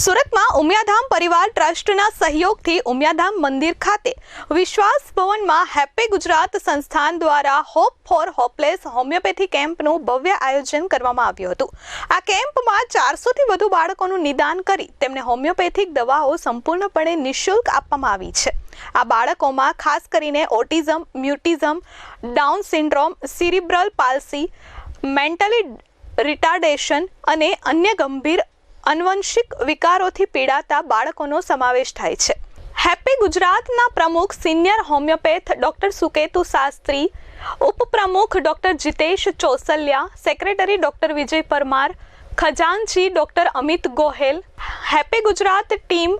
સુરતમાં ઉમિયાધામ પરિવાર ટ્રસ્ટના સહયોગથી ઉમિયાધામ મંદિર ખાતે વિશ્વાસ ભવનમાં હેપી ગુજરાત સંસ્થાન દ્વારા હોપ ફોર હોપલેસ હોમિયોપેથી કેમ્પનું ભવ્ય આયોજન કરવામાં આવ્યું હતું. આ કેમ્પમાં ચારસોથી વધુ બાળકોનું નિદાન કરી તેમને હોમિયોપેથિક દવાઓ સંપૂર્ણપણે નિઃશુલ્ક આપવામાં આવી છે. આ બાળકોમાં ખાસ કરીને autism, mutism, Down syndrome, cerebral palsy, mentally retardation અને અન્ય ગંભીર અનવંશિક વિકારોથી પીડાતા બાળકોનો સમાવેશ થાય છે. હેપી ગુજરાતના પ્રમુખ senior homeopath doctor Suketu Shastri, ઉપપ્રમુખ doctor Jitesh Chosaliya, secretary doctor Vijay Parmar ખજાનજી doctor Amit Gohel, happy Gujarat team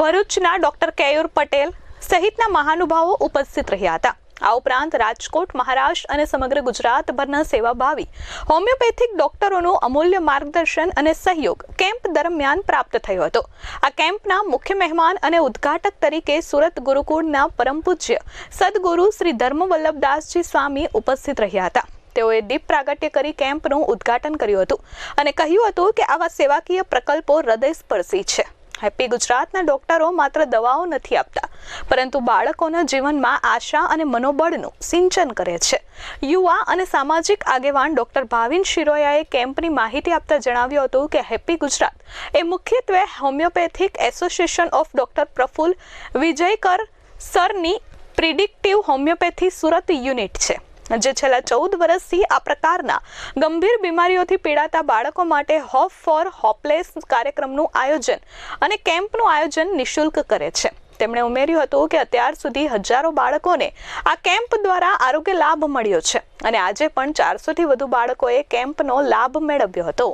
ભરૂચના ડોક્ટર કેયુર પટેલ સહિતના મહાનુભાવો ઉપસ્થિત રહ્યા હતા. આ ઉપરાંત રાજકોટ, મહારાષ્ટ્ર અને સમગ્ર ગુજરાતભરના સેવાભાવી હોમિયોપેથિક ડોક્ટરોનું અમૂલ્ય માર્ગદર્શન અને સહયોગ કેમ્પ દરમિયાન પ્રાપ્ત થયો હતો. આ કેમ્પના મુખ્ય મહેમાન અને ઉદ્ઘાટક તરીકે સુરત ગુરુકુળના પરમ પૂજ્ય સદગુરુ શ્રી ધર્મવલ્લભદાસજી સ્વામી ઉપસ્થિત રહ્યા હતા. તેઓએ દીપ પ્રાગટ્ય કરી કેમ્પનું ઉદ્ઘાટન કર્યું હતું અને કહ્યું હતું કે આવા સેવાકીય પ્રકલ્પો હૃદયસ્પર્શી છે. હેપી ગુજરાતના ડોક્ટરો માત્ર દવાઓ નથી આપતા, પરંતુ બાળકોના જીવનમાં આશા અને મનોબળનું સિંચન કરે છે. યુવા અને સામાજિક આગેવાન ડોક્ટર ભાવિન શિરોયાએ કેમ્પની માહિતી આપતા જણાવ્યું હતું કે હેપી ગુજરાત એ મુખ્યત્વે homeopathic association of doctor Praful Vijaykar સરની predictive homeopathy Surat unit છે. જે છેલ્લા ચૌદ વર્ષથી આ પ્રકારના ગંભીર બીમારીઓથી પીડાતા બાળકો માટે હોપ ફોર હોપલેસ કાર્યક્રમનું આયોજન અને કેમ્પનું આયોજન નિઃશુલ્ક કરે છે. તેમણે ઉમેર્યું હતું કે અત્યાર સુધી હજારો બાળકોને આ કેમ્પ દ્વારા આરોગ્ય લાભ મળ્યો છે અને આજે પણ ચારસોથી વધુ બાળકોએ કેમ્પનો લાભ મેળવ્યો હતો.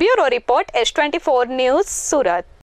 Bureau report S twenty four news Surat.